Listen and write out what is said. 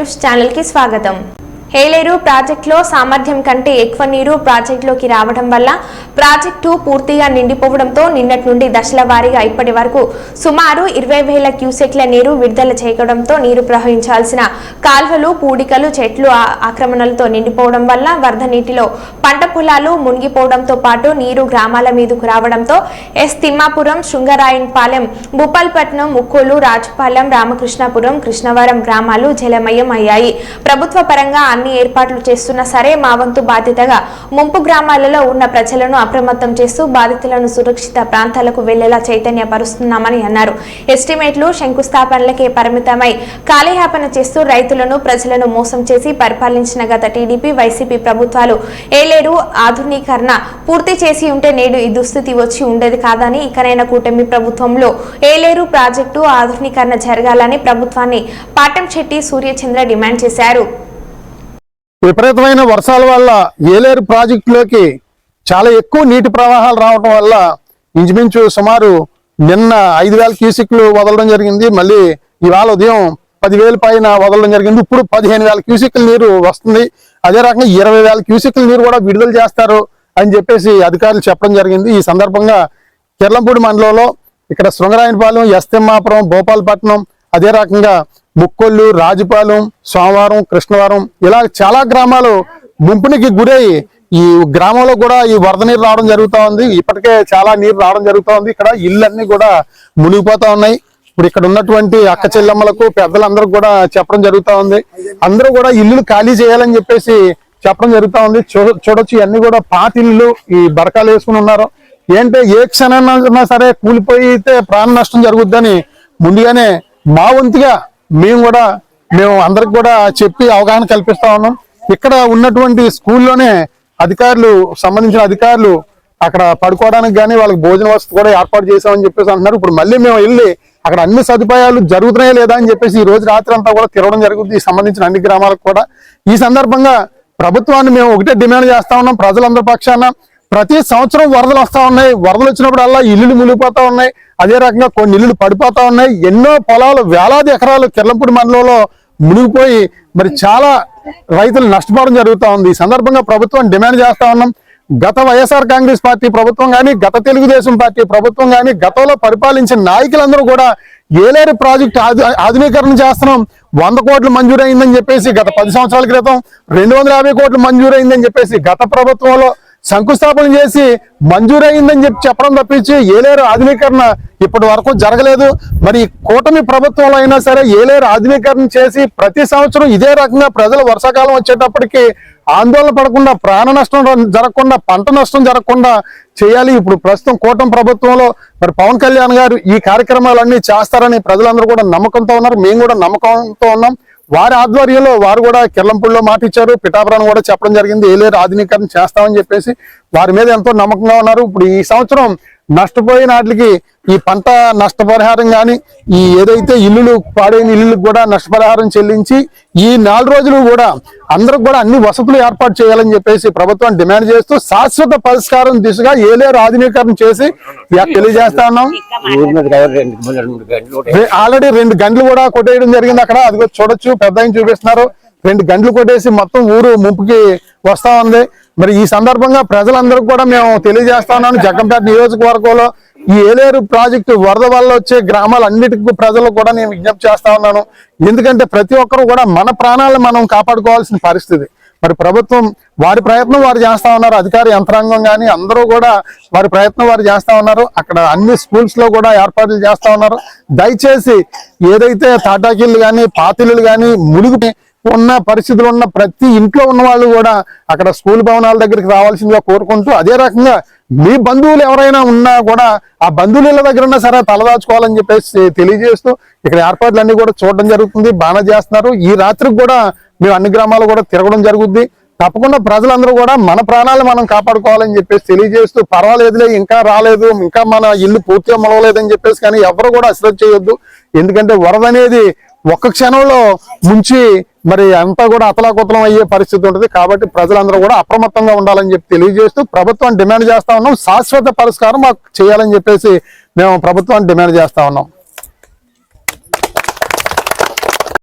Telugu news ఛానల్కి స్వాగతం హేలేరు ప్రాజెక్టులో సామర్థ్యం కంటే ఎక్కువ నీరు ప్రాజెక్టులోకి రావడం వల్ల ప్రాజెక్టు పూర్తిగా నిండిపోవడంతో నిన్నటి నుండి దశల వారీగా ఇప్పటి వరకు సుమారు ఇరవై వేల క్యూసెక్ల నీరు విడుదల చేయడంతో నీరు ప్రవహించాల్సిన కాల్వలు పూడికలు చెట్లు ఆక్రమణలతో నిండిపోవడం వల్ల వరద నీటిలో పంట పొలాలు మునిగిపోవడంతో పాటు నీరు గ్రామాల మీదకు రావడంతో ఎస్ తిమ్మాపురం శృంగరాయన్పాలెం భూపాల్పట్నం ముక్కోలు రాజుపాలెం రామకృష్ణాపురం కృష్ణవరం గ్రామాలు జలమయం అయ్యాయి. ప్రభుత్వ పరంగా అన్ని ఏర్పాట్లు చేస్తున్నా సరే మా వంతు బాధ్యతగా ముంపు గ్రామాలలో ఉన్న ప్రజలను అప్రమత్తం చేస్తూ బాధితులను సురక్షిత ప్రాంతాలకు వెళ్ళేలా చైతన్యపరుస్తున్నామని అన్నారు. ఎస్టిమేట్లు శంకుస్థాపనలకే పరిమితమై కాలయాపన చేస్తూ రైతులను ప్రజలను మోసం చేసి పరిపాలించిన గత టీడీపీ వైసీపీ ప్రభుత్వాలు ఏలేరు ఆధునీకరణ పూర్తి చేసి ఉంటే నేడు ఈ దుస్థితి వచ్చి ఉండేది కాదని ఇకనైనా కూటమి ప్రభుత్వంలో ఏలేరు ప్రాజెక్టు ఆధునీకరణ జరగాలని ప్రభుత్వాన్ని పాటం చెట్టి సూర్యచంద్ర డిమాండ్ చేశారు. విపరీతమైన వర్షాల వల్ల ఏలేరు ప్రాజెక్టులోకి చాలా ఎక్కువ నీటి ప్రవాహాలు రావడం వల్ల ఇంచుమించు సుమారు నిన్న ఐదు వేల క్యూసిక్లు వదలడం జరిగింది. మళ్ళీ ఇవాళ ఉదయం పదివేల పైన వదలడం జరిగింది. ఇప్పుడు పదిహేను వేల క్యూసిక్ల నీరు వస్తుంది. అదే రకంగా ఇరవై వేల క్యూసిక్ల నీరు కూడా విడుదల చేస్తారు అని చెప్పేసి అధికారులు చెప్పడం జరిగింది. ఈ సందర్భంగా కిర్లంపూడి మండలంలో ఇక్కడ శృంగరాయనపాలెం ఎస్తెమ్మాపురం భోపాలపట్నం అదే రకంగా ముక్కొల్లు రాజుపాలెం సోమవారం కృష్ణవరం ఇలా చాలా గ్రామాలు ముంపునికి గురై ఈ గ్రామంలో కూడా ఈ వరద నీరు రావడం జరుగుతూ ఉంది. ఇప్పటికే చాలా నీరు రావడం జరుగుతూ ఉంది. ఇక్కడ ఇళ్ళన్నీ కూడా మునిగిపోతా ఉన్నాయి. ఇప్పుడు ఇక్కడ ఉన్నటువంటి అక్క చెల్లెమ్మలకు పెద్దలందరూ కూడా చెప్పడం జరుగుతూ ఉంది. అందరూ కూడా ఇల్లు ఖాళీ చేయాలని చెప్పేసి చెప్పడం జరుగుతూ ఉంది. చూడొచ్చు ఇవన్నీ కూడా పాత ఇల్లు ఈ బరకాలు వేసుకుని ఉన్నారు. ఏంటంటే ఏ క్షణాన్నా సరే కూలిపోయితే ప్రాణ నష్టం జరుగుద్దని ముందుగానే మా వంతుగా మేము కూడా మేము అందరికి కూడా చెప్పి అవగాహన కల్పిస్తా ఉన్నాం. ఇక్కడ ఉన్నటువంటి స్కూల్లోనే అధికారులు సంబంధించిన అధికారులు అక్కడ పడుకోవడానికి కానీ వాళ్ళకి భోజన వసతి కూడా ఏర్పాటు చేసామని చెప్పేసి అంటున్నారు. ఇప్పుడు మళ్ళీ మేము వెళ్ళి అక్కడ అన్ని సదుపాయాలు జరుగుతున్నాయా లేదా అని చెప్పేసి ఈ రోజు రాత్రి అంతా కూడా తిరగడం జరుగుతుంది. ఈ సంబంధించిన అన్ని గ్రామాలకు కూడా. ఈ సందర్భంగా ప్రభుత్వాన్ని మేము ఒకటే డిమాండ్ చేస్తా ఉన్నాం. ప్రజలందరి పక్షాన ప్రతి సంవత్సరం వరదలు వస్తూ ఉన్నాయి. వరదలు వచ్చినప్పుడల్లా ఇల్లులు మునిగిపోతా ఉన్నాయి. అదే రకంగా కొన్ని ఇల్లులు పడిపోతా ఉన్నాయి. ఎన్నో పొలాలు వేలాది ఎకరాలు కిర్లంపూడి మండలంలో మునిగిపోయి మరి చాలా రైతులు నష్టపోవడం జరుగుతూ ఉంది. ఈ సందర్భంగా ప్రభుత్వం డిమాండ్ చేస్తా ఉన్నాం. గత వైఎస్ఆర్ కాంగ్రెస్ పార్టీ ప్రభుత్వం కానీ గత తెలుగుదేశం పార్టీ ప్రభుత్వం కానీ గతంలో పరిపాలించిన నాయకులందరూ కూడా ఏలేరు ప్రాజెక్ట్ ఆధు- ఆధునీకరణ చేస్తున్నాం. వంద కోట్లు మంజూరైందని చెప్పేసి గత పది సంవత్సరాల క్రితం రెండు వందల యాభై కోట్లు మంజూరైందని చెప్పేసి గత ప్రభుత్వంలో శంకుస్థాపన చేసి మంజూరైందని చెప్పి చెప్పడం తప్పించి ఏలేరు ఆధునీకరణ ఇప్పటి వరకు జరగలేదు. మరి కూటమి ప్రభుత్వంలో అయినా సరే ఏలేరు ఆధునీకరణ చేసి ప్రతి సంవత్సరం ఇదే రకంగా ప్రజలు వర్షాకాలం వచ్చేటప్పటికి ఆందోళన పడకుండా ప్రాణ నష్టం జరగకుండా పంట నష్టం జరగకుండా చేయాలి. ఇప్పుడు ప్రస్తుతం కూటమి ప్రభుత్వంలో మరి పవన్ కళ్యాణ్ గారు ఈ కార్యక్రమాలన్నీ చేస్తారని ప్రజలందరూ కూడా నమ్మకంతో ఉన్నారు. మేము కూడా నమ్మకంతో ఉన్నాం. వారి ఆధ్వర్యంలో వారు కూడా కిర్లంపూడిలో మాట ఇచ్చారు పిఠాపురాన్ని కూడా చెప్పడం జరిగింది. ఏలేరు ఆధునీకరణ చేస్తామని చెప్పేసి వారి మీద ఎంతో నమ్మకంగా ఉన్నారు. ఇప్పుడు ఈ సంవత్సరం నష్టపోయిన వాటికి ఈ పంట నష్టపరిహారం కానీ ఈ ఏదైతే ఇల్లులు పాడైన ఇల్లులకు కూడా నష్టపరిహారం చెల్లించి ఈ నాలుగు రోజులు కూడా అందరికి కూడా అన్ని వసతులు ఏర్పాటు చేయాలని చెప్పేసి ప్రభుత్వం డిమాండ్ చేస్తూ శాశ్వత పరిష్కారం దిశగా ఏలేరు ఆధునీకరణ చేసి తెలియజేస్తా ఉన్నాం. ఆల్రెడీ రెండు గంటలు కూడా కొట్టేయడం జరిగింది అక్కడ. అది చూడొచ్చు పెద్ద చూపిస్తున్నారు. రెండు గంటలు కొట్టేసి మొత్తం ఊరు ముంపుకి వస్తా ఉంది. మరి ఈ సందర్భంగా ప్రజలందరికీ కూడా మేము తెలియజేస్తా ఉన్నాను జగ్గంపేట నియోజకవర్గంలో ఈ ఏలేరు ప్రాజెక్టు వరద వల్ల వచ్చే గ్రామాలన్నిటికీ ప్రజలు కూడా నేను విజ్ఞప్తి చేస్తా ఉన్నాను. ఎందుకంటే ప్రతి ఒక్కరు కూడా మన ప్రాణాలను మనం కాపాడుకోవాల్సిన పరిస్థితి. మరి ప్రభుత్వం వారి ప్రయత్నం వారు చేస్తా ఉన్నారు. అధికార యంత్రాంగం కానీ అందరూ కూడా వారి ప్రయత్నం వారు చేస్తా ఉన్నారు. అక్కడ అన్ని స్కూల్స్లో కూడా ఏర్పాట్లు చేస్తా ఉన్నారు. దయచేసి ఏదైతే తాటాకిళ్ళు కానీ పాతిళ్ళు కానీ ములుగు ఉన్న పరిస్థితులు ఉన్న ప్రతి ఇంట్లో ఉన్న వాళ్ళు కూడా అక్కడ స్కూల్ భవనాల దగ్గరికి రావాల్సిందిగా కోరుకుంటూ అదే రకంగా మీ బంధువులు ఎవరైనా ఉన్నా కూడా ఆ బంధువుల దగ్గర ఉన్నా సరే తలదాచుకోవాలని చెప్పేసి తెలియజేస్తూ ఇక్కడ ఏర్పాట్లన్నీ కూడా చూడడం జరుగుతుంది బాగా చేస్తున్నారు. ఈ రాత్రికి కూడా మేము అన్ని గ్రామాలు కూడా తిరగడం జరుగుద్ది. తప్పకుండా ప్రజలందరూ కూడా మన ప్రాణాలు మనం కాపాడుకోవాలని చెప్పేసి తెలియజేస్తూ పర్వాలేదులే ఇంకా రాలేదు ఇంకా మన ఇల్లు పూర్తిగా మొలవలేదని చెప్పేసి కానీ ఎవరు కూడా అశ్రద్ధ చేయొద్దు. ఎందుకంటే వరద అనేది ఒక్క క్షణంలో ముంచి మరి అంతా కూడా అతలాకుతలం అయ్యే పరిస్థితి ఉంటుంది. కాబట్టి ప్రజలందరూ కూడా అప్రమత్తంగా ఉండాలని చెప్పి తెలియజేస్తూ ప్రభుత్వం డిమాండ్ చేస్తా ఉన్నాం. శాశ్వత పరిష్కారం మాకు చేయాలని చెప్పేసి మేము ప్రభుత్వాన్ని డిమాండ్ చేస్తా ఉన్నాం.